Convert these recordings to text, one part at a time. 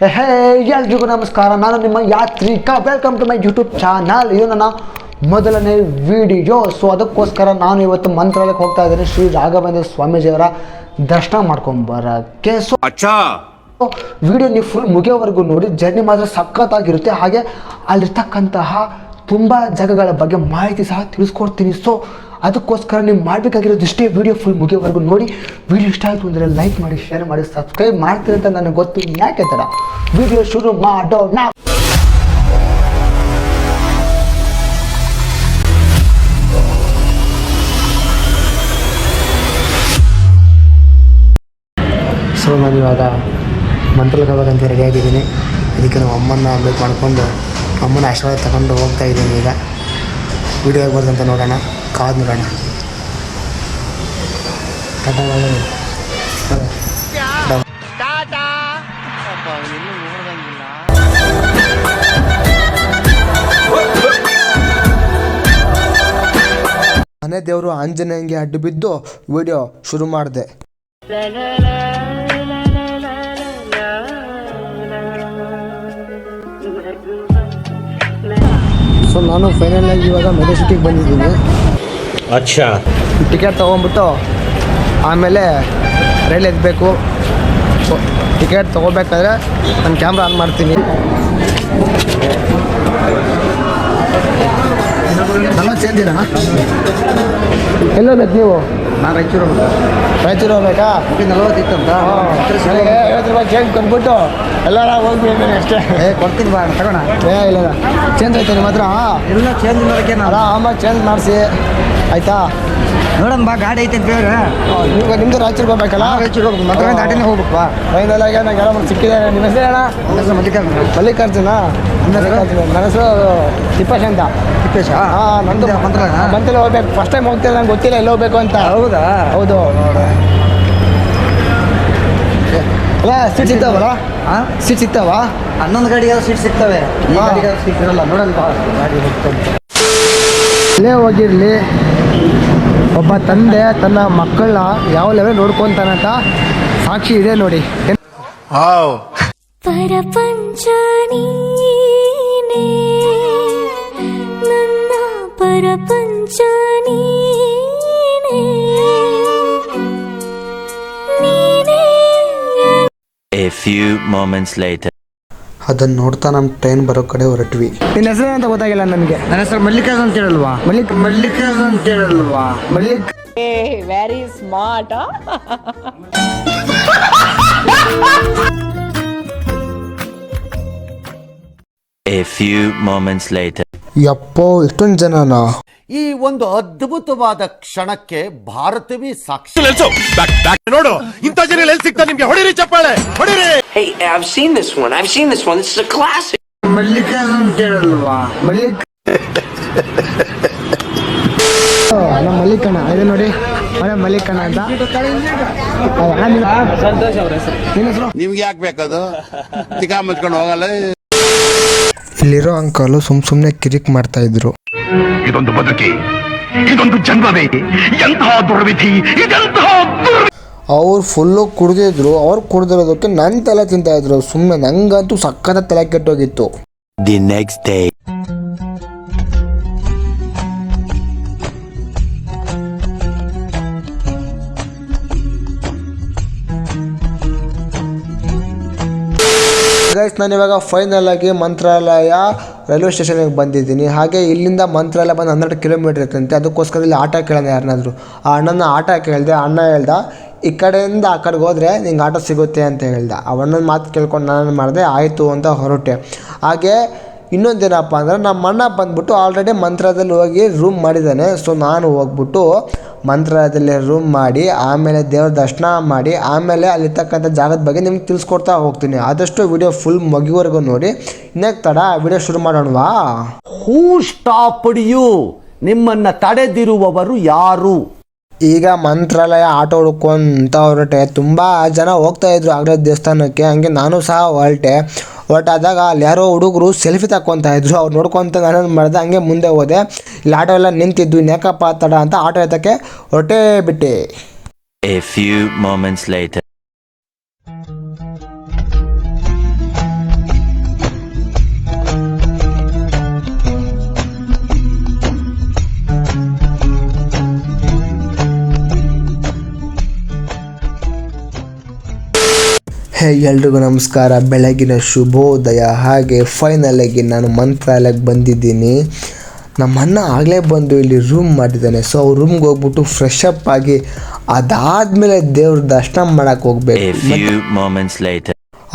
ಹೇ ಎಲ್ರಿಗೂ ನಮಸ್ಕಾರ. ನಾನು ನಿಮ್ಮ Yatrika. Welcome to my YouTube channel ಇದು ನನ್ನ ಮೊದಲನೇ ವಿಡಿಯೋ ಸೊ ಅದಕ್ಕೋಸ್ಕರ ನಾನು ಇವತ್ತು ಮಂತ್ರಾಲಯಕ್ಕೆ ಹೋಗ್ತಾ ಇದ್ದೇನೆ. ಶ್ರೀ ರಾಘವೇಂದ್ರ ಸ್ವಾಮೀಜಿಯವರ ದರ್ಶನ ಮಾಡ್ಕೊಂಬರೋಕ್ಕೆ ಸೊ ವಿಡಿಯೋ ನೀವು ಫುಲ್ ಮುಗಿಯೋವರೆಗೂ ನೋಡಿ. ಜರ್ನಿ ಮಾತ್ರ ಸಖತ್ತಾಗಿರುತ್ತೆ. ಹಾಗೆ ಅಲ್ಲಿರ್ತಕ್ಕಂತಹ ತುಂಬ ಜಾಗಗಳ ಬಗ್ಗೆ ಮಾಹಿತಿ ಸಹ ತಿಳಿಸ್ಕೊಡ್ತೀನಿ. ಸೊ ಅದಕ್ಕೋಸ್ಕರ ನೀವು ಮಾಡಬೇಕಾಗಿರೋದು ಇಷ್ಟೇ ವೀಡಿಯೋ ಫುಲ್ ಮುಗಿಯೋವರೆಗೂ ನೋಡಿ. ವೀಡಿಯೋ ಇಷ್ಟ ಆಯಿತು ಅಂದರೆ ಲೈಕ್ ಮಾಡಿ ಶೇರ್ ಮಾಡಿ ಸಬ್ಸ್ಕ್ರೈಬ್ ಮಾಡ್ತೀರಿ ಅಂತ ನನಗೆ ಗೊತ್ತು. ಯಾಕೆ ಥರ ವೀಡಿಯೋ ಶುರು ಮಾಡೋಣ. ಸೊ ನಾನು ಇವಾಗ ಮಂತ್ರಕ್ಕೆ ರೆಡಿ ರೆಡಿಯಾಗಿದ್ದೀನಿ ಅದಕ್ಕೆ ನಾವು ಅಮ್ಮನ ಅಪ್ಡೇಟ್ ಮಾಡ್ಕೊಂಡು, ಅಮ್ಮನ ಆಶೀರ್ವಾದ ತಗೊಂಡು ಹೋಗ್ತಾ ಇದ್ದೀನಿ ಈಗ. ವೀಡಿಯೋ ಹೇಗೆ ಬರ್ತಂತ ನೋಡೋಣ. ಕಾದು ನೋಡೋಣ. ಮನೆ ದೇವರು ಆಂಜನೇಯಂಗೆ ಅಡ್ಡು ಬಿದ್ದು ವಿಡಿಯೋ ಶುರು ಮಾಡಿದೆ. ಸೊ ನಾನು ಫೈನಲ್ ಆಗಿ ಇವಾಗ ಮೆಜೆಸ್ಟಿಕ್ ಬಂದಿದ್ದೀನಿ. ಅಚ್ಚಾ. ಟಿಕೆಟ್ ತೊಗೊಂಬಿಟ್ಟು ಆಮೇಲೆ ರೈಲ್ ಎದ್ಬೇಕು ಟಿಕೆಟ್ ತಗೋಬೇಕಾದ್ರೆ ನಾನು ಕ್ಯಾಮ್ರಾ ಆನ್ ಮಾಡ್ತೀನಿ. ಎಲ್ಲ ಬೇಕು ನೀವು? ನಾನು ರಾಯಚೂರು ರಾಯಚೂರು ಹೋಗ್ಬೇಕಾ? ನಲವತ್ತಿತ್ತಂತ ನನಗೆ ಐವತ್ತು ರೂಪಾಯಿ ಚೇಂಜ್ ಕೊಟ್ಬಿಟ್ಟು ಎಲ್ಲಾರ ಹೋಗ್ಬಿಡ್ತೀನಿ ಅಷ್ಟೇ. ಏ ಕೊಡ್ತೀನಿ ಬಾ ತಗೋಣ. ಏ ಇಲ್ಲ ಚೇಂಜ್ ಆಯ್ತು ನಿಮ್ಮ ಹತ್ರ? ಎಲ್ಲ ಚೇಂಜ್ ಮಾಡೋಕ್ಕೆ ನಾನು. ಆರಾಮಾಗಿ ಚೇಂಜ್ ಮಾಡಿಸಿ. ಆಯ್ತಾ? ನೋಡೋಣ ಬಾ ಗಾಡಿ ಐತೆ ಬೇರೆ ಇವಾಗ ನಿಮ್ದು ರಾಯಚೂರು ಹೋಗ್ಬೇಕಲ್ಲ? ರಾಯಚೂರು ಹೋಗ್ಬೇಕು. ಮತ್ತೆ ಗಾಡಿನೇ ಹೋಗ್ಬೇಕು ಬಾ. ಫೈನಲ್ ಆಗಿ ನಾನು ಎಲ್ಲ ಸಿಕ್ಕಿದೆ ನಿಮ್ಮ ಹೆಸರು ಹೇಳ? ಮಲ್ಲಿಕಾರ್ಜುನ? ಮಲ್ಲಿಕಾರ್ಜುನ? ನನ್ನ ಹೆಸರು ತಿಪ್ಪೇಶ್ ಅಂತ. ತಿಪ್ಪೇಶ ಹಾಂ ನಂದು ಹೋಗ್ಬೇಕು. ಫಸ್ಟ್ ಟೈಮ್ ಹೋಗ್ತಿಲ್ಲ ನಂಗೆ ಗೊತ್ತಿಲ್ಲ ಎಲ್ಲಿ ಹೋಗ್ಬೇಕು ಅಂತ. ಹೌದಾ? ಹೌದು. ಅಲ್ಲ ಸೀಟ್ ಸಿಗ್ತಾವಲ್ಲ? ಹಾಂ? ಸೀಟ್ ಸಿಗ್ತಾವ? ಹನ್ನೊಂದು ಗಾಡಿಗೆ ಸೀಟ್ ಸಿಗ್ತವೆ. ಈ ಸೀಟ್ ಇರಲ್ಲ. ನೋಡೋಣ ಗಾಡಿ ಹೋಗಿರಲಿ. ಒಬ್ಬ ತಂದೆ ತನ್ನ ಮಕ್ಕಳನ್ನ ಯಾವ ಲೆವೆಲ್ ನೋಡ್ಕೊಂತಾನಂತ ಸಾಕ್ಷಿ ಇದೆ ನೋಡಿ. ಪರಪಂಚ ನೀನೇ. A few moments later. ಅದನ್ನ ನೋಡ್ತಾ ನಮ್ಮ ಟ್ರೈನ್ ಬರೋ ಕಡೆ ಹೊರಟ್ವಿ. ನಿನ್ನ ಹೆಸರು ಅಂತ ಗೊತ್ತಾಗಿಲ್ಲ ನನಗೆ? ನನ್ನ ಹೆಸರು ಮಲ್ಲಿಕಾಸು ಅಂತ ಹೇಳಲ್ವಾ? ಮಲ್ಲಿಕ್ ಮಲ್ಲಿಕಾಸು ಅಂತ ಹೇಳಲ್ವಾ? Mallik very smart a A few moments later. ಯಪ್ಪೋ ಇಷ್ಟೊಂದು ಜನನಾ? ಈ ಒಂದು ಅದ್ಭುತವಾದ ಕ್ಷಣಕ್ಕೆ ಭಾರತವೇ ಸಾಕ್ಷಿ. ನೋಡು ಇಂಥ ಜನ ಎಲ್ಲಿ ಸಿಗ್ತಾ ನಿಮ್ಗೆ ಹೊಡಿರಿ ಚಪ್ಪಾಳೆ ಹೊಡಿರಿ. Hey, I've seen this one. I've seen this one. This is a classic. Mallikarjuna ಅಂತ ಹೇಳಲ್ವಾ ಮಲ್ಲಿಕ್ ನಮ್ಮ ಮಲ್ಲಿಕಣ್ಣ ಇದೆ ನೋಡಿ. ಮಲ್ಲಿಕಣ್ಣ ಅಂತ. ಸಂತೋಷ್ ಅವ್ರ ನಿಮ್ಗೆ ಯಾಕೆ ಬೇಕದು ತಿಕಾ ಮುಚ್ಕೊಂಡು ಹೋಗಲ್ಲ. ಇಲ್ಲಿರೋ ಅಂಕಲು ಸುಮ್ ಸುಮ್ಮನೆ ಕಿರಿಕ್ ಮಾಡ್ತಾ ಇದ್ರು. ಇದೊಂದು ಬದುಕಿ ಇದೊಂದು ಜನ್ಮವೇ ಎಂತಹ ದುರ್ವಿಧಿ ಇದೆಂತಹ ದುರ್ ಅವ್ರು ಫುಲ್ಲು ಕುಡ್ದಿದ್ರು ಅವ್ರು ಕುಡ್ದಿರೋದಕ್ಕೆ ನನ್ನ ತಲೆ ತಿಂತಾ ಇದ್ರು. ಸುಮ್ಮನೆ ನಂಗಂತೂ ಸಕ್ಕತ್ತ ತಲೆ ಕೆಟ್ಟೋಗಿತ್ತು. The next day. ಗೈಸ್ ನಾನು ಇವಾಗ ಫೈನಲ್ ಆಗಿ ಮಂತ್ರಾಲಯ ರೈಲ್ವೆ ಸ್ಟೇಷನ್ಗೆ ಬಂದಿದ್ದೀನಿ. ಹಾಗೆ ಇಲ್ಲಿಂದ ಮಂತ್ರಾಲಯ ಬಂದು ಹನ್ನೆರಡು ಕಿಲೋಮೀಟರ್ ಇರ್ತಂತೆ. ಅದಕ್ಕೋಸ್ಕರ ಇಲ್ಲಿ ಆಟೋ ಕೇಳೋಣ ಯಾರನ್ನಾದ್ರು. ಆ ಅಣ್ಣನ ಆಟೋ ಕೇಳಿದೆ ಅಣ್ಣ ಹೇಳ್ದ, ಈ ಕಡೆಯಿಂದ ಆ ಕಡೆಗೆ ಹೋದರೆ ನಿಂಗೆ ಆಟೋ ಸಿಗುತ್ತೆ ಅಂತ ಹೇಳ್ದ. ಆ ಅಣ್ಣನ ಮಾತು ಕೇಳ್ಕೊಂಡು ನಾನು ಮಾಡಿದೆ, ಆಯಿತು ಅಂತ ಹೊರಟೆ. ಹಾಗೆ ಇನ್ನೊಂದೇನಪ್ಪ ಅಂದರೆ ನಮ್ಮ ಅಣ್ಣ ಬಂದ್ಬಿಟ್ಟು ಆಲ್ರೆಡಿ ಮಂತ್ರಾಲಯದಲ್ಲಿ ಹೋಗಿ ರೂಮ್ ಮಾಡಿದ್ದಾನೆ. ಸೊ ನಾನು ಹೋಗ್ಬಿಟ್ಟು ಮಂತ್ರಾಲಯದಲ್ಲಿ ರೂಮ್ ಮಾಡಿ ಆಮೇಲೆ ದೇವ್ರ ದರ್ಶನ ಮಾಡಿ ಆಮೇಲೆ ಅಲ್ಲಿರ್ತಕ್ಕಂಥ ಜಾಗದ ಬಗ್ಗೆ ನಿಮ್ಗೆ ತಿಳಿಸ್ಕೊಡ್ತಾ ಹೋಗ್ತೀನಿ. ಆದಷ್ಟು ವಿಡಿಯೋ ಫುಲ್ ಮುಗಿವರೆಗೂ ನೋಡಿ. ಇನ್ನಕ್ಕೆ ತಡ ವಿಡಿಯೋ ಶುರು ಮಾಡೋಣವಾ? ಹೂ ಸ್ಟಾಪ್ ಯು ನಿಮ್ಮನ್ನು ತಡೆದಿರುವವರು ಯಾರು? ಈಗ ಮಂತ್ರಾಲಯ ಆಟೋ ಹುಡ್ಕೊಂತ ಹೊರಟೆ ತುಂಬ ಜನ ಹೋಗ್ತಾ ಇದ್ರು ಆಗ್ಲೇ ದೇವಸ್ಥಾನಕ್ಕೆ. ಹಂಗೆ ನಾನು ಸಹ ಹೊರಟೆ. ಹೊರಟಾದಾಗ ಅಲ್ಲಿ ಯಾರೋ ಹುಡುಗರು ಸೆಲ್ಫಿ ತಕ್ಕೊತಾ ಇದ್ರು. ಅವ್ರು ನೋಡ್ಕೊಂತ ನಾನು ಮಾಡಿದೆ ಹಂಗೆ ಮುಂದೆ ಹೋದೆ. ಇಲ್ಲಿ ಆಟೋ ಎಲ್ಲ ನಿಂತಿದ್ದು ಇನ್ಯಾಕಪ್ಪ ತಡ ಅಂತ ಆಟೋ ಎತ್ತಕ್ಕೆ ಹೊರಟೇ ಬಿಟ್ಟೆ. A few moments later. ಎಲ್ರಿಗೂ ನಮಸ್ಕಾರ. ಬೆಳಗಿನ ಶುಭೋದಯ. ಹಾಗೆ ಫೈನಲ್ ಆಗಿ ನಾನು ಮಂತ್ರಾಲಯಕ್ಕೆ ಬಂದಿದ್ದೀನಿ. ನಮ್ಮ ಅಣ್ಣ ಆಗಲೇ ಬಂದು ಇಲ್ಲಿ ರೂಮ್ ಮಾಡಿದ್ದಾನೆ. ಸೊ ಅವ್ರ ರೂಮ್ಗೆ ಹೋಗ್ಬಿಟ್ಟು ಫ್ರೆಶ್ ಅಪ್ ಆಗಿ ಅದಾದಮೇಲೆ ದೇವ್ರ ದರ್ಶನ ಮಾಡಕ್ಕೆ ಹೋಗ್ಬೇಕು.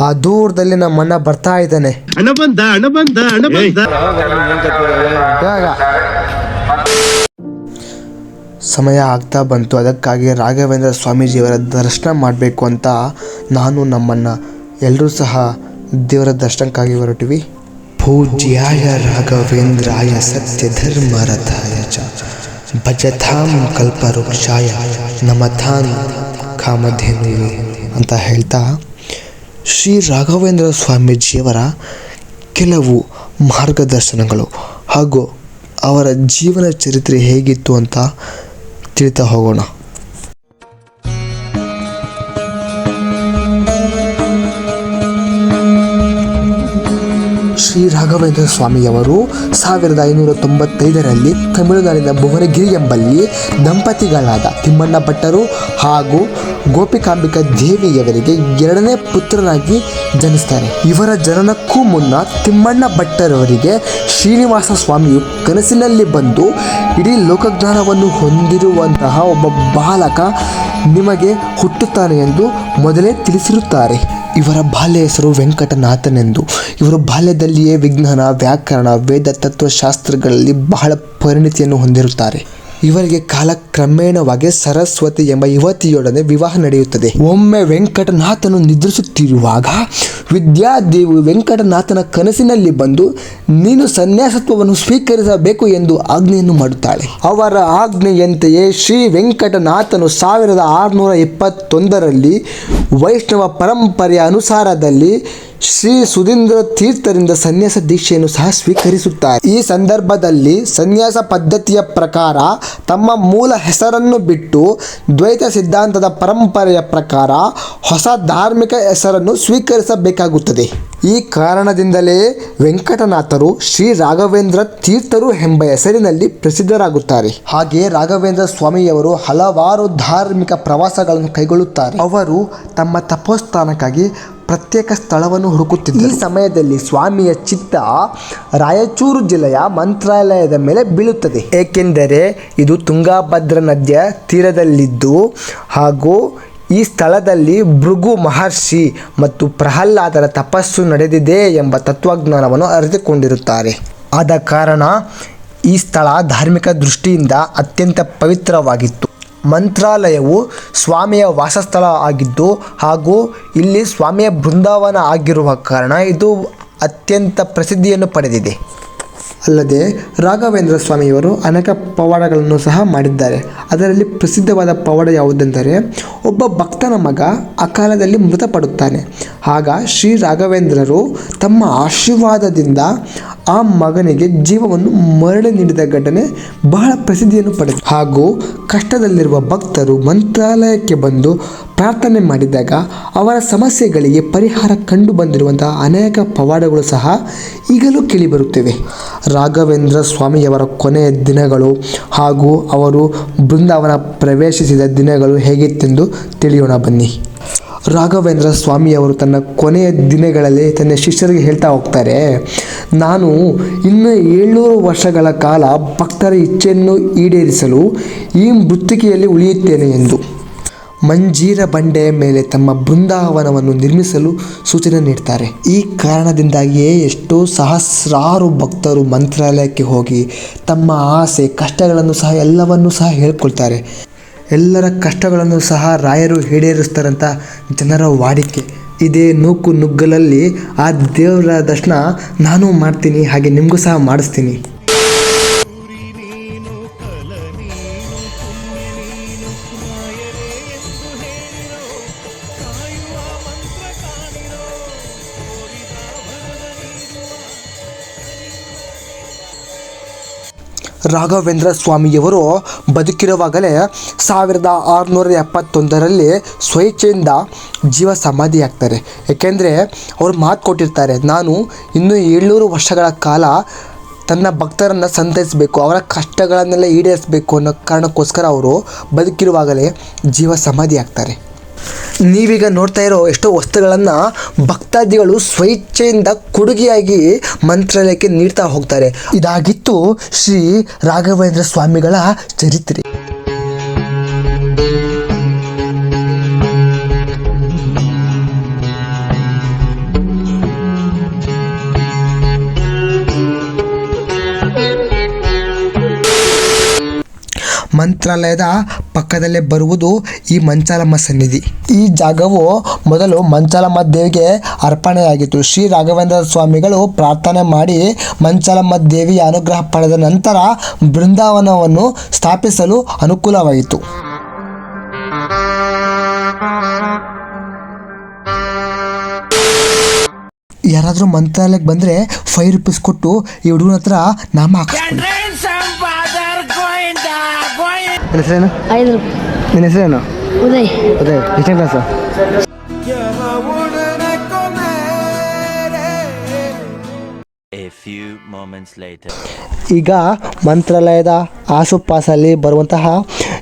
ಆ ದೂರದಲ್ಲಿ ನಮ್ಮ ಅಣ್ಣ ಬರ್ತಾ ಇದ್ದಾನೆ. ಹಣ ಬಂದ ಹಣ ಬಂದ ಹಣ ಬಂದ. ಸಮಯ ಆಗ್ತಾ ಬಂತು. ಅದಕ್ಕಾಗಿ ರಾಘವೇಂದ್ರ ಸ್ವಾಮೀಜಿಯವರ ದರ್ಶನ ಮಾಡಬೇಕು ಅಂತ ನಾನು ನಮ್ಮನ್ನು ಎಲ್ಲರೂ ಸಹ ದೇವರ ದರ್ಶನಕ್ಕಾಗಿ ಹೊರಟಿವಿ. ಪೂಜ್ಯಾಯ ರಾಘವೇಂದ್ರಾಯ ಸತ್ಯ ಧರ್ಮ ರಥಾಯ ಚ. ಭಜತಾಂ ಕಲ್ಪವೃಕ್ಷಾಯ ನಮಥಾನ್ ಕಾಮಧೇನು ಅಂತ ಹೇಳ್ತಾ ಶ್ರೀ ರಾಘವೇಂದ್ರ ಸ್ವಾಮೀಜಿಯವರ ಕೆಲವು ಮಾರ್ಗದರ್ಶನಗಳು ಹಾಗೂ ಅವರ ಜೀವನ ಚರಿತ್ರೆ ಹೇಗಿತ್ತು ಅಂತ চিন্তা হব না। ಶ್ರೀ ರಾಘವೇಂದ್ರ ಸ್ವಾಮಿಯವರು ಸಾವಿರದ ಐನೂರ ತೊಂಬತ್ತೈದರಲ್ಲಿ ತಮಿಳುನಾಡಿನ ಭುವನಗಿರಿ ಎಂಬಲ್ಲಿ ದಂಪತಿಗಳಾದ ತಿಮ್ಮಣ್ಣ ಭಟ್ಟರು ಹಾಗೂ ಗೋಪಿಕಾಂಬಿಕಾ ದೇವಿಯವರಿಗೆ ಎರಡನೇ ಪುತ್ರನಾಗಿ ಜನಿಸ್ತಾರೆ. ಇವರ ಜನನಕ್ಕೂ ಮುನ್ನ ತಿಮ್ಮಣ್ಣ ಭಟ್ಟರವರಿಗೆ ಶ್ರೀನಿವಾಸ ಸ್ವಾಮಿಯು ಕನಸಿನಲ್ಲಿ ಬಂದು ಇಡೀ ಲೋಕಜ್ಞಾನವನ್ನು ಹೊಂದಿರುವಂತಹ ಒಬ್ಬ ಬಾಲಕ ನಿಮಗೆ ಹುಟ್ಟುತ್ತಾನೆ ಎಂದು ಮೊದಲೇ ತಿಳಿಸಿರುತ್ತಾರೆ. ಇವರ ಬಾಲ್ಯ ಹೆಸರು ವೆಂಕಟನಾಥನೆಂದು. ಇವರು ಬಾಲ್ಯದಲ್ಲಿಯೇ ವಿಜ್ಞಾನ ವ್ಯಾಕರಣ ವೇದ ತತ್ವಶಾಸ್ತ್ರಗಳಲ್ಲಿ ಬಹಳ ಪರಿಣಿತಿಯನ್ನು ಹೊಂದಿರುತ್ತಾರೆ. ಇವರಿಗೆ ಕಾಲಕ್ರಮೇಣವಾಗಿ ಸರಸ್ವತಿ ಎಂಬ ಯುವತಿಯೊಡನೆ ವಿವಾಹ ನಡೆಯುತ್ತದೆ. ಒಮ್ಮೆ ವೆಂಕಟನಾಥನು ನಿದ್ರಿಸುತ್ತಿರುವಾಗ ವಿದ್ಯಾದೇವಿ ವೆಂಕಟನಾಥನ ಕನಸಿನಲ್ಲಿ ಬಂದು, ನೀನು ಸನ್ಯಾಸತ್ವವನ್ನು ಸ್ವೀಕರಿಸಬೇಕು ಎಂದು ಆಜ್ಞೆಯನ್ನು ಮಾಡುತ್ತಾಳೆ. ಅವರ ಆಜ್ಞೆಯಂತೆಯೇ ಶ್ರೀ ವೆಂಕಟನಾಥನು ಸಾವಿರದ ಆರುನೂರ ಇಪ್ಪತ್ತೊಂದರಲ್ಲಿ ವೈಷ್ಣವ ಪರಂಪರೆಯ ಅನುಸಾರದಲ್ಲಿ ಶ್ರೀ ಸುಧೀಂದ್ರ ತೀರ್ಥರಿಂದ ಸನ್ಯಾಸ ದೀಕ್ಷೆಯನ್ನು ಸಹ ಸ್ವೀಕರಿಸುತ್ತಾರೆ. ಈ ಸಂದರ್ಭದಲ್ಲಿ ಸನ್ಯಾಸ ಪದ್ಧತಿಯ ಪ್ರಕಾರ ತಮ್ಮ ಮೂಲ ಹೆಸರನ್ನು ಬಿಟ್ಟು ದ್ವೈತ ಸಿದ್ಧಾಂತದ ಪರಂಪರೆಯ ಪ್ರಕಾರ ಹೊಸ ಧಾರ್ಮಿಕ ಹೆಸರನ್ನು ಸ್ವೀಕರಿಸಬೇಕಾಗುತ್ತದೆ. ಈ ಕಾರಣದಿಂದಲೇ ವೆಂಕಟನಾಥರು ಶ್ರೀ ರಾಘವೇಂದ್ರ ತೀರ್ಥರು ಎಂಬ ಹೆಸರಿನಲ್ಲಿ ಪ್ರಸಿದ್ಧರಾಗುತ್ತಾರೆ. ಹಾಗೆ ರಾಘವೇಂದ್ರ ಸ್ವಾಮಿಯವರು ಹಲವಾರು ಧಾರ್ಮಿಕ ಪ್ರವಾಸಗಳನ್ನು ಕೈಗೊಳ್ಳುತ್ತಾರೆ. ಅವರು ತಮ್ಮ ತಪೋಸ್ಥಾನಕ್ಕಾಗಿ ಪ್ರತ್ಯೇಕ ಸ್ಥಳವನ್ನು ಹುಡುಕುತ್ತಿದ್ದರು. ಈ ಸಮಯದಲ್ಲಿ ಸ್ವಾಮಿಯ ಚಿತ್ತ ರಾಯಚೂರು ಜಿಲ್ಲೆಯ ಮಂತ್ರಾಲಯದ ಮೇಲೆ ಬೀಳುತ್ತದೆ. ಏಕೆಂದರೆ ಇದು ತುಂಗಾಭದ್ರ ನದಿಯ ತೀರದಲ್ಲಿದ್ದು ಹಾಗೂ ಈ ಸ್ಥಳದಲ್ಲಿ ಭೃಗು ಮಹರ್ಷಿ ಮತ್ತು ಪ್ರಹ್ಲಾದರ ತಪಸ್ಸು ನಡೆದಿದೆ ಎಂಬ ತತ್ವಜ್ಞಾನವನ್ನು ಅರಿತುಕೊಂಡಿರುತ್ತಾರೆ. ಆದ ಕಾರಣ ಈ ಸ್ಥಳ ಧಾರ್ಮಿಕ ದೃಷ್ಟಿಯಿಂದ ಅತ್ಯಂತ ಪವಿತ್ರವಾಗಿತ್ತು. ಮಂತ್ರಾಲಯವು ಸ್ವಾಮಿಯ ವಾಸಸ್ಥಳ ಆಗಿದ್ದು ಹಾಗೂ ಇಲ್ಲಿ ಸ್ವಾಮಿಯ ಬೃಂದಾವನ ಆಗಿರುವ ಕಾರಣ ಇದು ಅತ್ಯಂತ ಪ್ರಸಿದ್ಧಿಯನ್ನು ಪಡೆದಿದೆ. ಅಲ್ಲದೆ ರಾಘವೇಂದ್ರ ಸ್ವಾಮಿಯವರು ಅನೇಕ ಪವಾಡಗಳನ್ನು ಸಹ ಮಾಡಿದ್ದಾರೆ. ಅದರಲ್ಲಿ ಪ್ರಸಿದ್ಧವಾದ ಪವಾಡ ಯಾವುದೆಂದರೆ ಒಬ್ಬ ಭಕ್ತನ ಮಗ ಅಕಾಲದಲ್ಲಿ ಮೃತಪಡುತ್ತಾನೆ. ಆಗ ಶ್ರೀ ರಾಘವೇಂದ್ರರು ತಮ್ಮ ಆಶೀರ್ವಾದದಿಂದ ಆ ಮಗನಿಗೆ ಜೀವವನ್ನು ಮರಳಿ ನೀಡಿದ ಘಟನೆ ಬಹಳ ಪ್ರಸಿದ್ಧಿಯನ್ನು ಪಡೆದು ಹಾಗೂ ಕಷ್ಟದಲ್ಲಿರುವ ಭಕ್ತರು ಮಂತ್ರಾಲಯಕ್ಕೆ ಬಂದು ಪ್ರಾರ್ಥನೆ ಮಾಡಿದಾಗ ಅವರ ಸಮಸ್ಯೆಗಳಿಗೆ ಪರಿಹಾರ ಕಂಡು ಬಂದಿರುವಂತಹ ಅನೇಕ ಪವಾಡಗಳು ಸಹ ಈಗಲೂ ಕೇಳಿಬರುತ್ತಿವೆ. ರಾಘವೇಂದ್ರ ಸ್ವಾಮಿಯವರ ಕೊನೆಯ ದಿನಗಳು ಹಾಗೂ ಅವರು ಬೃಂದಾವನ ಪ್ರವೇಶಿಸಿದ ದಿನಗಳು ಹೇಗಿತ್ತೆಂದು ತಿಳಿಯೋಣ ಬನ್ನಿ. ರಾಘವೇಂದ್ರ ಸ್ವಾಮಿಯವರು ತನ್ನ ಕೊನೆಯ ದಿನಗಳಲ್ಲಿ ತನ್ನ ಶಿಷ್ಯರಿಗೆ ಹೇಳ್ತಾ ಹೋಗ್ತಾರೆ, ನಾನು ಇನ್ನು ಏಳ್ನೂರು ವರ್ಷಗಳ ಕಾಲ ಭಕ್ತರ ಇಚ್ಛೆಯನ್ನು ಈಡೇರಿಸಲು ಈ ಮೃತ್ತಿಕೆಯಲ್ಲಿ ಉಳಿಯುತ್ತೇನೆ ಎಂದು ಮಂಜೀರ ಬಂಡೆಯ ಮೇಲೆ ತಮ್ಮ ಬೃಂದಾವನವನ್ನು ನಿರ್ಮಿಸಲು ಸೂಚನೆ ನೀಡ್ತಾರೆ. ಈ ಕಾರಣದಿಂದಾಗಿಯೇ ಎಷ್ಟೋ ಸಹಸ್ರಾರು ಭಕ್ತರು ಮಂತ್ರಾಲಯಕ್ಕೆ ಹೋಗಿ ತಮ್ಮ ಆಸೆ, ಕಷ್ಟಗಳನ್ನು ಸಹ ಎಲ್ಲವನ್ನೂ ಸಹ ಹೇಳ್ಕೊಳ್ತಾರೆ. ಎಲ್ಲರ ಕಷ್ಟಗಳನ್ನು ಸಹ ರಾಯರು ಈಡೇರಿಸ್ತಾರಂತ ಜನರ ವಾಡಿಕೆ. ಇದೇ ನೂಕು ನುಗ್ಗಲಲ್ಲಿ ಆ ದೇವರ ದರ್ಶನ ನಾನು ಮಾಡ್ತೀನಿ, ಹಾಗೆ ನಿಮಗೂ ಸಹ ಮಾಡಿಸ್ತೀನಿ. ರಾಘವೇಂದ್ರ ಸ್ವಾಮಿಯವರು ಬದುಕಿರುವಾಗಲೇ ಸಾವಿರದ ಆರುನೂರ ಎಪ್ಪತ್ತೊಂದರಲ್ಲಿ ಸ್ವೇಚ್ಛೆಯಿಂದ ಜೀವ ಸಮಾಧಿಯಾಗ್ತಾರೆ. ಏಕೆಂದರೆ ಅವರು ಮಾತು ಕೊಟ್ಟಿರ್ತಾರೆ, ನಾನು ಇನ್ನೂ ಏಳ್ನೂರು ವರ್ಷಗಳ ಕಾಲ ತನ್ನ ಭಕ್ತರನ್ನು ಸಂತೈಸಬೇಕು, ಅವರ ಕಷ್ಟಗಳನ್ನೆಲ್ಲ ಈಡೇರಿಸಬೇಕು ಅನ್ನೋ ಕಾರಣಕ್ಕೋಸ್ಕರ ಅವರು ಬದುಕಿರುವಾಗಲೇ ಜೀವ ಸಮಾಧಿ ಆಗ್ತಾರೆ ನೀವೀಗ ನೋಡ್ತಾ ಇರೋ ಎಷ್ಟೋ ವಸ್ತುಗಳನ್ನು ಭಕ್ತಾದಿಗಳು ಸ್ವಇಚ್ಛೆಯಿಂದ ಕೊಡುಗೆಯಾಗಿ ಮಂತ್ರಾಲಯಕ್ಕೆ ನೀಡ್ತಾ ಹೋಗ್ತಾರೆ. ಇದಾಗಿತ್ತು ಶ್ರೀ ರಾಘವೇಂದ್ರ ಸ್ವಾಮಿಗಳ ಚರಿತ್ರೆ. ಮಂತ್ರಾಲಯದ ಪಕ್ಕದಲ್ಲೇ ಬರುವುದು ಈ ಮಂಚಾಲಮ್ಮ ಸನ್ನಿಧಿ. ಈ ಜಾಗವು ಮೊದಲು ಮಂಚಾಲಮ್ಮ ದೇವಿಗೆ ಅರ್ಪಣೆಯಾಗಿತ್ತು. ಶ್ರೀ ರಾಘವೇಂದ್ರ ಸ್ವಾಮಿಗಳು ಪ್ರಾರ್ಥನೆ ಮಾಡಿ ಮಂಚಾಲಮ್ಮ ದೇವಿಯ ಅನುಗ್ರಹ ಪಡೆದ ನಂತರ ಬೃಂದಾವನವನ್ನು ಸ್ಥಾಪಿಸಲು ಅನುಕೂಲವಾಯಿತು. ಯಾರಾದರೂ ಮಂತ್ರಾಲಯಕ್ಕೆ ಬಂದರೆ ಫೈವ್ ರುಪೀಸ್ ಕೊಟ್ಟು ಈ ಹುಡುಗನ ಹತ್ರ ನಾಮ ಹಾಕಿಸ್ಕೊಳ್ಳಿ. ನಿನ್ನ ಹೆಸರೇನು? ನಿನ್ನ ಹೆಸರೇನು? ಉದಯ್. ಅದೇ ಎಷ್ಟನೇ ಕ್ಲಾಸು ಈಗ ಮಂತ್ರಾಲಯದ ಆಸುಪಾಸಲ್ಲಿ ಬರುವಂತಹ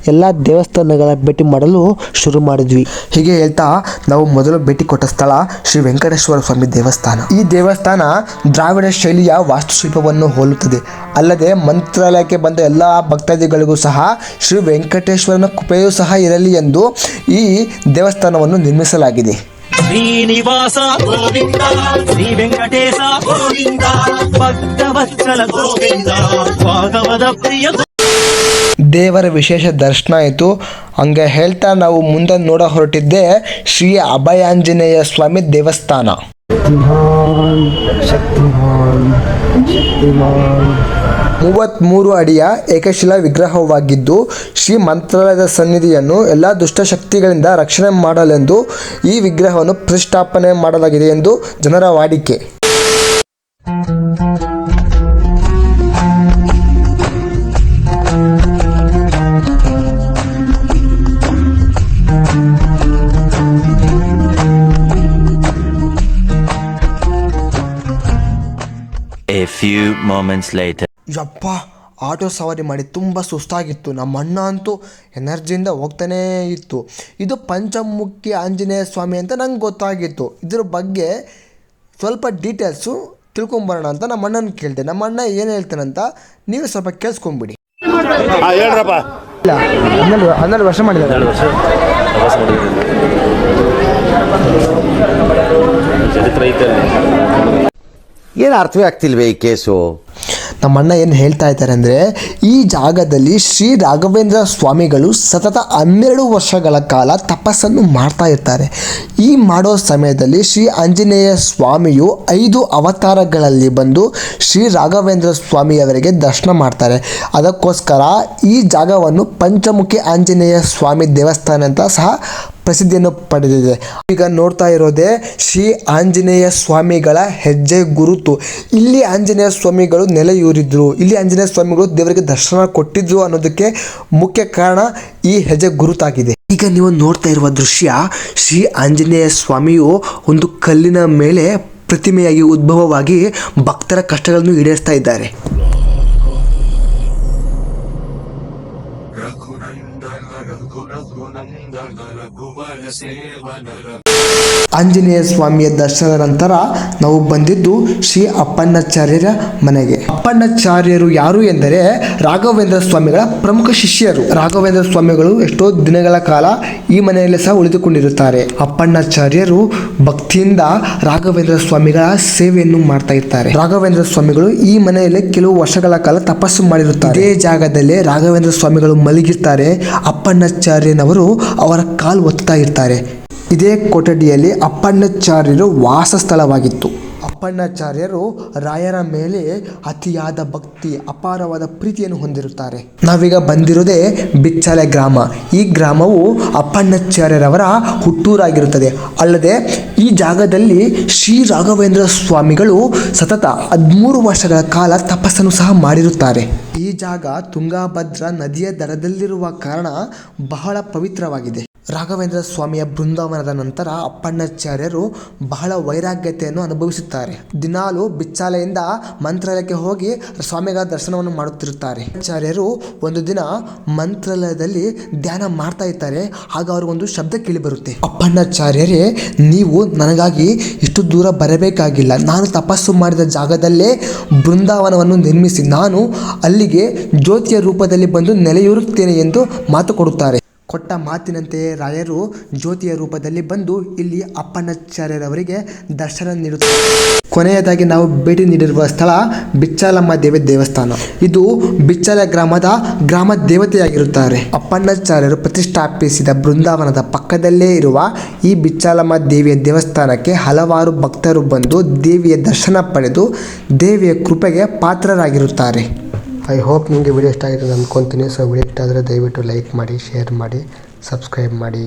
ಎಲ್ಲ ದೇವಸ್ಥಾನಗಳ ಭೇಟಿ ಮಾಡಲು ಶುರು ಮಾಡಿದ್ವಿ. ಹೀಗೆ ಹೇಳ್ತಾ ನಾವು ಮೊದಲು ಭೇಟಿ ಕೊಟ್ಟ ಸ್ಥಳ ಶ್ರೀ ವೆಂಕಟೇಶ್ವರ ಸ್ವಾಮಿ ದೇವಸ್ಥಾನ. ಈ ದೇವಸ್ಥಾನ ದ್ರಾವಿಡ ಶೈಲಿಯ ವಾಸ್ತುಶಿಲ್ಪವನ್ನು ಹೋಲುತ್ತದೆ. ಅಲ್ಲದೆ ಮಂತ್ರಾಲಯಕ್ಕೆ ಬಂದ ಎಲ್ಲ ಭಕ್ತಾದಿಗಳಿಗೂ ಸಹ ಶ್ರೀ ವೆಂಕಟೇಶ್ವರನ ಕೃಪೆಯೂ ಸಹ ಇರಲಿ ಎಂದು ಈ ದೇವಸ್ಥಾನವನ್ನು ನಿರ್ಮಿಸಲಾಗಿದೆ. ಶ್ರೀನಿವಾಸ ಗೋವಿಂದ ಶ್ರೀ ವೆಂಕಟೇಶ ಗೋವಿಂದ ಭಕ್ತವತ್ಸಲ ಗೋವಿಂದ ಭಾಗವದ ಪ್ರಿಯ ದೇವರ ವಿಶೇಷ ದರ್ಶನ ಆಯಿತು. ಹಂಗೆ ಹೇಳ್ತಾ ನಾವು ಮುಂದೆ ನೋಡ ಹೊರಟಿದ್ದೆ ಶ್ರೀ ಅಭಯಾಂಜನೇಯ ಸ್ವಾಮಿ ದೇವಸ್ಥಾನ. ಮೂವತ್ತ್ಮೂರು ಅಡಿಯ ಏಕಶಿಲಾ ವಿಗ್ರಹವಾಗಿದ್ದು, ಶ್ರೀ ಮಂತ್ರಾಲಯದ ಸನ್ನಿಧಿಯನ್ನು ಎಲ್ಲ ದುಷ್ಟಶಕ್ತಿಗಳಿಂದ ರಕ್ಷಣೆ ಮಾಡಲೆಂದು ಈ ವಿಗ್ರಹವನ್ನು ಪ್ರತಿಷ್ಠಾಪನೆ ಮಾಡಲಾಗಿದೆ ಎಂದು ಜನರ ವಾಡಿಕೆ A few moments later. ಯಪ್ಪ ಆಟೋ ಸವಾರಿ ಮಾಡಿ ತುಂಬ ಸುಸ್ತಾಗಿತ್ತು. ನಮ್ಮ ಅಣ್ಣ ಅಂತೂ ಎನರ್ಜಿಯಿಂದ ಹೋಗ್ತಾನೇ ಇತ್ತು. ಇದು ಪಂಚಮುಖಿ ಆಂಜನೇಯ ಸ್ವಾಮಿ ಅಂತ ನಂಗೆ ಗೊತ್ತಾಗಿತ್ತು. ಇದ್ರ ಬಗ್ಗೆ ಸ್ವಲ್ಪ ಡೀಟೇಲ್ಸು ತಿಳ್ಕೊಂಬರೋಣ ಅಂತ ನಮ್ಮ ಅಣ್ಣನ ಕೇಳಿದೆ. ನಮ್ಮ ಅಣ್ಣ ಏನು ಹೇಳ್ತಾನಂತ ನೀವು ಸ್ವಲ್ಪ ಕೇಳಿಸ್ಕೊಂಬಿಡಿ. ಹೇಳ್ರಪ್ಪ. ಇಲ್ಲ ಹನ್ನೆರಡು ಹನ್ನೆರಡು ವರ್ಷ ಮಾಡಿದ್ದಾರೆ. ಏನು ಅರ್ಥವೇ ಆಗ್ತಿಲ್ವೇ ಈ ಕೇಸು? ನಮ್ಮ ಏನು ಹೇಳ್ತಾ ಇದ್ದಾರೆ ಅಂದರೆ, ಈ ಜಾಗದಲ್ಲಿ ಶ್ರೀ ರಾಘವೇಂದ್ರ ಸ್ವಾಮಿಗಳು ಸತತ ಹನ್ನೆರಡು ವರ್ಷಗಳ ಕಾಲ ತಪಸ್ಸನ್ನು ಮಾಡ್ತಾ ಇರ್ತಾರೆ. ಈ ಮಾಡೋ ಸಮಯದಲ್ಲಿ ಶ್ರೀ ಆಂಜನೇಯ ಸ್ವಾಮಿಯು ಐದು ಅವತಾರಗಳಲ್ಲಿ ಬಂದು ಶ್ರೀ ರಾಘವೇಂದ್ರ ಸ್ವಾಮಿಯವರಿಗೆ ದರ್ಶನ ಮಾಡ್ತಾರೆ. ಅದಕ್ಕೋಸ್ಕರ ಈ ಜಾಗವನ್ನು ಪಂಚಮುಖಿ ಆಂಜನೇಯ ಸ್ವಾಮಿ ದೇವಸ್ಥಾನ ಅಂತ ಸಹ ಪ್ರಸಿದ್ಧಿಯನ್ನು ಪಡೆದಿದೆ. ಈಗ ನೋಡ್ತಾ ಇರೋದೇ ಶ್ರೀ ಆಂಜನೇಯ ಸ್ವಾಮಿಗಳ ಹೆಜ್ಜೆ ಗುರುತು. ಇಲ್ಲಿ ಆಂಜನೇಯ ಸ್ವಾಮಿಗಳು ನೆಲೆಯೂರಿದ್ರು. ಇಲ್ಲಿ ಆಂಜನೇಯ ಸ್ವಾಮಿಗಳು ದೇವರಿಗೆ ದರ್ಶನ ಕೊಟ್ಟಿದ್ರು ಅನ್ನೋದಕ್ಕೆ ಮುಖ್ಯ ಕಾರಣ ಈ ಹೆಜ್ಜೆ ಗುರುತಾಗಿದೆ. ಈಗ ನೀವು ನೋಡ್ತಾ ಇರುವ ದೃಶ್ಯ ಶ್ರೀ ಆಂಜನೇಯ ಸ್ವಾಮಿಯು ಒಂದು ಕಲ್ಲಿನ ಮೇಲೆ ಪ್ರತಿಮೆಯಾಗಿ, ಉದ್ಭವವಾಗಿ ಭಕ್ತರ ಕಷ್ಟಗಳನ್ನು ಈಡೇರಿಸ್ತಾ ಇದ್ದಾರೆ. సేవనుల ಆಂಜನೇಯ ಸ್ವಾಮಿಯ ದರ್ಶನದ ನಂತರ ನಾವು ಬಂದಿದ್ದು ಶ್ರೀ ಅಪ್ಪಣ್ಣಾಚಾರ್ಯರ ಮನೆಗೆ. ಅಪ್ಪಣ್ಣಾಚಾರ್ಯರು ಯಾರು ಎಂದರೆ ರಾಘವೇಂದ್ರ ಸ್ವಾಮಿಗಳ ಪ್ರಮುಖ ಶಿಷ್ಯರು. ರಾಘವೇಂದ್ರ ಸ್ವಾಮಿಗಳು ಎಷ್ಟೋ ದಿನಗಳ ಕಾಲ ಈ ಮನೆಯಲ್ಲಿ ಸಹ ಉಳಿದುಕೊಂಡಿರುತ್ತಾರೆ. ಅಪ್ಪಣ್ಣಾಚಾರ್ಯರು ಭಕ್ತಿಯಿಂದ ರಾಘವೇಂದ್ರ ಸ್ವಾಮಿಗಳ ಸೇವೆಯನ್ನು ಮಾಡ್ತಾ ಇರ್ತಾರೆ. ರಾಘವೇಂದ್ರ ಸ್ವಾಮಿಗಳು ಈ ಮನೆಯಲ್ಲಿ ಕೆಲವು ವರ್ಷಗಳ ಕಾಲ ತಪಸ್ಸು ಮಾಡಿರುತ್ತಾರೆ. ಇದೇ ಜಾಗದಲ್ಲಿ ರಾಘವೇಂದ್ರ ಸ್ವಾಮಿಗಳು ಮಲಗಿರ್ತಾರೆ. ಅಪ್ಪಣ್ಣಾಚಾರ್ಯನವರು ಅವರ ಕಾಲು ಒತ್ತಾ ಇರ್ತಾರೆ. ಇದೇ ಕೊಠಡಿಯಲ್ಲಿ ಅಪ್ಪಣ್ಣಾಚಾರ್ಯರು ವಾಸಸ್ಥಳವಾಗಿತ್ತು. ಅಪ್ಪಣ್ಣಾಚಾರ್ಯರು ರಾಯರ ಮೇಲೆ ಅತಿಯಾದ ಭಕ್ತಿ, ಅಪಾರವಾದ ಪ್ರೀತಿಯನ್ನು ಹೊಂದಿರುತ್ತಾರೆ. ನಾವೀಗ ಬಂದಿರುವುದೇ ಬಿಚ್ಚಲೆ ಗ್ರಾಮ. ಈ ಗ್ರಾಮವು ಅಪ್ಪಣ್ಣಾಚಾರ್ಯರವರ ಹುಟ್ಟೂರಾಗಿರುತ್ತದೆ. ಅಲ್ಲದೆ ಈ ಜಾಗದಲ್ಲಿ ಶ್ರೀ ರಾಘವೇಂದ್ರ ಸ್ವಾಮಿಗಳು ಸತತ ಹದಿಮೂರು ವರ್ಷಗಳ ಕಾಲ ತಪಸ್ಸನ್ನು ಸಹ ಮಾಡಿರುತ್ತಾರೆ. ಈ ಜಾಗ ತುಂಗಾಭದ್ರಾ ನದಿಯ ದರದಲ್ಲಿರುವ ಕಾರಣ ಬಹಳ ಪವಿತ್ರವಾಗಿದೆ. ರಾಘವೇಂದ್ರ ಸ್ವಾಮಿಯ ಬೃಂದಾವನದ ನಂತರ ಅಪ್ಪಣ್ಣಾಚಾರ್ಯರು ಬಹಳ ವೈರಾಗ್ಯತೆಯನ್ನು ಅನುಭವಿಸುತ್ತಾರೆ. ದಿನಾಲು ಬಿಚ್ಚಾಲೆಯಿಂದ ಮಂತ್ರಾಲಯಕ್ಕೆ ಹೋಗಿ ಸ್ವಾಮಿಗಳ ದರ್ಶನವನ್ನು ಮಾಡುತ್ತಿರುತ್ತಾರೆ. ಆಚಾರ್ಯರು ಒಂದು ದಿನ ಮಂತ್ರಾಲಯದಲ್ಲಿ ಧ್ಯಾನ ಮಾಡ್ತಾ ಇದ್ದಾರೆ ಆಗ ಅವ್ರಿಗೊಂದು ಶಬ್ದ ಕೇಳಿ ಬರುತ್ತೆ. ಅಪ್ಪಣ್ಣಾಚಾರ್ಯರೇ, ನೀವು ನನಗಾಗಿ ಇಷ್ಟು ದೂರ ಬರಬೇಕಾಗಿಲ್ಲ. ನಾನು ತಪಸ್ಸು ಮಾಡಿದ ಜಾಗದಲ್ಲೇ ಬೃಂದಾವನವನ್ನು ನಿರ್ಮಿಸಿ ನಾನು ಅಲ್ಲಿಗೆ ಜ್ಯೋತಿಯ ರೂಪದಲ್ಲಿ ಬಂದು ನೆಲೆಯೂರುತ್ತೇನೆ ಎಂದು ಮಾತು ಕೊಡುತ್ತಾರೆ. ಕೊಟ್ಟ ಮಾತಿನಂತೆ ರಾಯರು ಜ್ಯೋತಿಯ ರೂಪದಲ್ಲಿ ಬಂದು ಇಲ್ಲಿ ಅಪ್ಪಣ್ಣಾಚಾರ್ಯರವರಿಗೆ ದರ್ಶನ ನೀಡುತ್ತಾರೆ. ಕೊನೆಯದಾಗಿ ನಾವು ಭೇಟಿ ನೀಡಿರುವ ಸ್ಥಳ ಬಿಚ್ಚಾಲಮ್ಮ ದೇವಿ ದೇವಸ್ಥಾನ. ಇದು ಬಿಚ್ಚಾಲ ಗ್ರಾಮದ ಗ್ರಾಮ ದೇವತೆಯಾಗಿರುತ್ತಾರೆ. ಅಪ್ಪಣ್ಣಾಚಾರ್ಯರು ಪ್ರತಿಷ್ಠಾಪಿಸಿದ ಬೃಂದಾವನದ ಪಕ್ಕದಲ್ಲೇ ಇರುವ ಈ ಬಿಚ್ಚಾಲಮ್ಮ ದೇವಿಯ ದೇವಸ್ಥಾನಕ್ಕೆ ಹಲವಾರು ಭಕ್ತರು ಬಂದು ದೇವಿಯ ದರ್ಶನ ಪಡೆದು ದೇವಿಯ ಕೃಪೆಗೆ ಪಾತ್ರರಾಗಿರುತ್ತಾರೆ. ಐ ಹೋಪ್ ನಿಮಗೆ ವಿಡಿಯೋ ಇಷ್ಟ ಆಗಿದೆ ಅಂದ್ಕೊತೀನಿ ಸೊ ವಿಡಿಯೋ ಇಷ್ಟ ಆದರೆ ದಯವಿಟ್ಟು ಲೈಕ್ ಮಾಡಿ ಶೇರ್ ಮಾಡಿ ಸಬ್ಸ್ಕ್ರೈಬ್ ಮಾಡಿ.